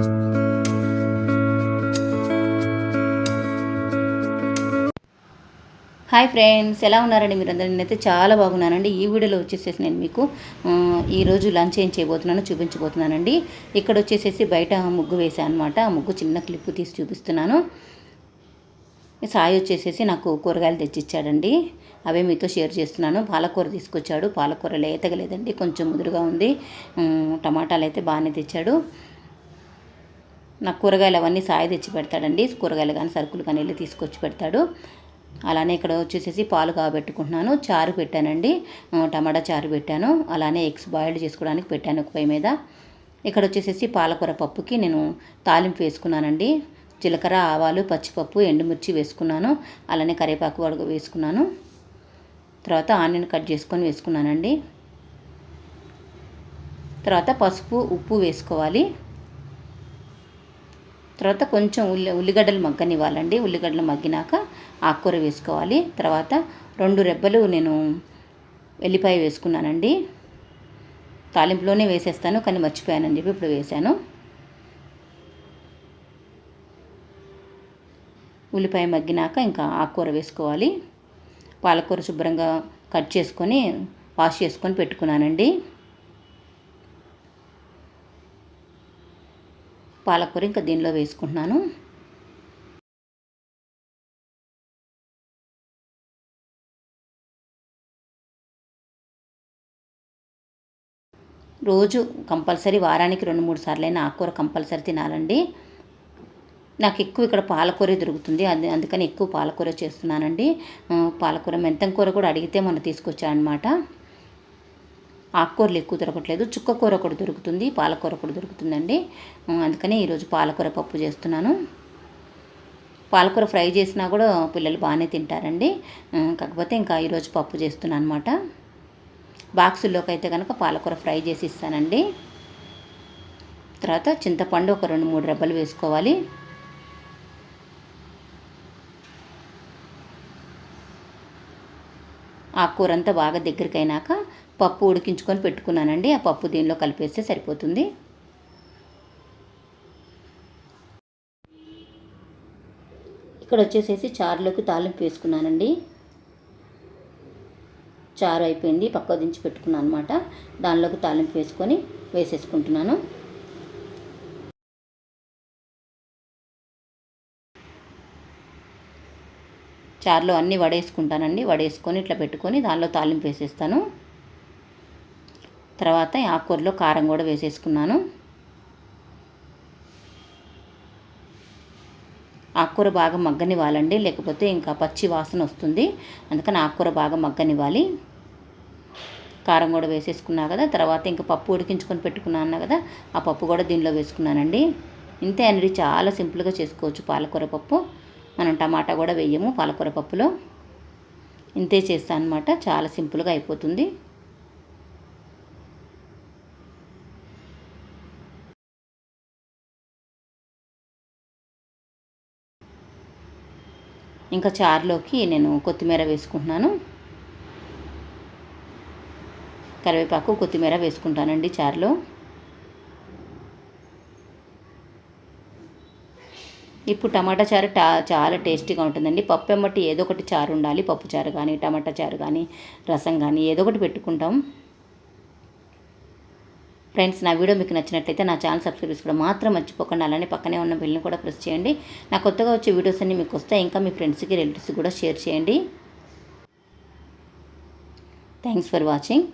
Hi friends ఎలా ఉన్నారండి మీరు నేనైతే చాలా బాగున్నానండి. ఈ వీడియోలో వచ్చేసేసి నేను మీకు ఈరోజు లంచ్ ఏం చేయబోతున్నానో చూపించబోతున్నానండి. ఇక్కడ వచ్చేసేసి బయట ముగ్గు వేసాను అనమాట ఆ ముగ్గు చిన్న క్లిప్ తీసి చూపిస్తున్నాను. సాయి వచ్చేసేసి నాకు కూరగాయలు తెచ్చిచ్చాడండి. అవే మీతో షేర్ చేస్తున్నాను. పాలకూర తీసుకొచ్చాడు. పాలకూర లేతగా లేదండి కొంచెం ముదురుగా ఉంది. టమాటాలు అయితే బాగానే తెచ్చాడు. నాకు కూరగాయలు అవన్నీ సాయ తెచ్చి పెడతాడండి. కూరగాయలు కానీ సరుకులు కానీ వెళ్ళి తీసుకొచ్చి పెడతాడు. అలానే ఇక్కడ వచ్చేసేసి పాలు కాబెట్టుకుంటున్నాను. చారు పెట్టానండి. టమాటా చారు పెట్టాను. అలానే ఎగ్స్ బాయిల్డ్ చేసుకోవడానికి పెట్టాను ఒక పై మీద. ఇక్కడ వచ్చేసేసి పాలకూర పప్పుకి నేను తాలింపు వేసుకున్నానండి. జీలకర్ర ఆవాలు పచ్చిపప్పు ఎండుమిర్చి వేసుకున్నాను. అలానే కరివేపాకు వడగ వేసుకున్నాను. తర్వాత ఆనియన్ కట్ చేసుకొని వేసుకున్నానండి. తర్వాత పసుపు ఉప్పు వేసుకోవాలి. తర్వాత కొంచెం ఉల్లి ఉల్లిగడ్డలు మగ్గనివ్వాలండి. ఉల్లిగడ్డలు మగ్గినాక ఆకుకూర వేసుకోవాలి. తర్వాత రెండు రెబ్బలు నేను వెల్లిపాయ వేసుకున్నానండి. తాలింపులోనే వేసేస్తాను కానీ మర్చిపోయానని చెప్పి ఇప్పుడు వేసాను ఉల్లిపాయ మగ్గినాక ఇంకా ఆకుకూర వేసుకోవాలి. పాలకూర శుభ్రంగా కట్ చేసుకొని వాష్ చేసుకొని పెట్టుకున్నానండి. పాలకూర ఇంకా దీనిలో వేసుకుంటున్నాను. రోజు కంపల్సరీ వారానికి రెండు మూడు సార్లైనా ఆకుకూర కంపల్సరీ తినాలండి. నాకు ఎక్కువ ఇక్కడ పాలకూర దొరుకుతుంది. అది అందుకని ఎక్కువ పాలకూర చేస్తున్నానండి. పాలకూర మెంతం కూర కూడా అడిగితే మొన్న తీసుకొచ్చానమాట ఆకుకూరలు ఎక్కువ దొరకట్లేదు. చుక్క కూర ఒకటి దొరుకుతుంది పాలకూర ఒకటి దొరుకుతుందండి. అందుకనే అందుకని ఈరోజు పాలకూర పప్పు చేస్తున్నాను. పాలకూర ఫ్రై చేసినా కూడా పిల్లలు బాగానే తింటారండి. కాకపోతే ఇంకా ఈరోజు పప్పు చేస్తున్నాను అనమాట బాక్సుల్లోకి అయితే కనుక పాలకూర ఫ్రై చేసి ఇస్తానండి. తర్వాత చింతపండు ఒక రెండు మూడు రెబ్బలు వేసుకోవాలి. ఆకుకూర అంతా బాగా దగ్గరికి అయినాక పప్పు ఉడికించుకొని పెట్టుకున్నానండి. ఆ పప్పు దీనిలో కలిపేస్తే సరిపోతుంది. ఇక్కడ వచ్చేసేసి చారులోకి తాలింపు వేసుకున్నానండి. చారు అయిపోయింది. పక్క దించి పెట్టుకున్నాను అనమాట దానిలోకి తాలింపు వేసుకొని వేసేసుకుంటున్నాను. చారులో అన్నీ వడేసుకుంటానండి. వడేసుకొని ఇట్లా పెట్టుకొని దానిలో తాలింపు వేసేస్తాను. తర్వాత ఆకుకూరలో కారం కూడా వేసేసుకున్నాను. ఆకుకూర బాగా మగ్గనివ్వాలండి. లేకపోతే ఇంకా పచ్చి వాసన వస్తుంది. అందుకని ఆకుకూర బాగా మగ్గనివ్వాలి. కారం కూడా వేసేసుకున్నా కదా. తర్వాత ఇంకా పప్పు ఉడికించుకొని పెట్టుకున్నాను కదా. ఆ పప్పు కూడా దీనిలో వేసుకున్నానండి. ఇంతే అండి. చాలా సింపుల్గా చేసుకోవచ్చు పాలకూర పప్పు. మనం టమాటా కూడా వేయము పాలకూర పప్పులో. ఇంతే చేస్తాను అనమాట చాలా సింపుల్గా అయిపోతుంది. ఇంకా చారులోకి నేను కొత్తిమీర వేసుకుంటున్నాను. కరివేపాకు కొత్తిమీర వేసుకుంటానండి చారులో. ఇప్పుడు టమాటా చారు టా చాలా టేస్టీగా ఉంటుందండి. పప్పు ఎమ్మటి ఏదో ఒకటి చారు ఉండాలి పప్పు చారు కానీ టమాటా చారు కానీ రసం కానీ ఏదో ఒకటి పెట్టుకుంటాం. ఫ్రెండ్స్ నా వీడియో మీకు నచ్చినట్లయితే నా ఛానల్ సబ్స్క్రైబ్ చేసుకోవడం మాత్రం మర్చిపోకండి. అలానే పక్కనే ఉన్న బిల్ని కూడా ప్రెస్ చేయండి. నా కొత్తగా వచ్చే వీడియోస్ అన్ని మీకు వస్తాయి. ఇంకా మీ ఫ్రెండ్స్కి రిలేటివ్స్కి కూడా షేర్ చేయండి. Thanks for watching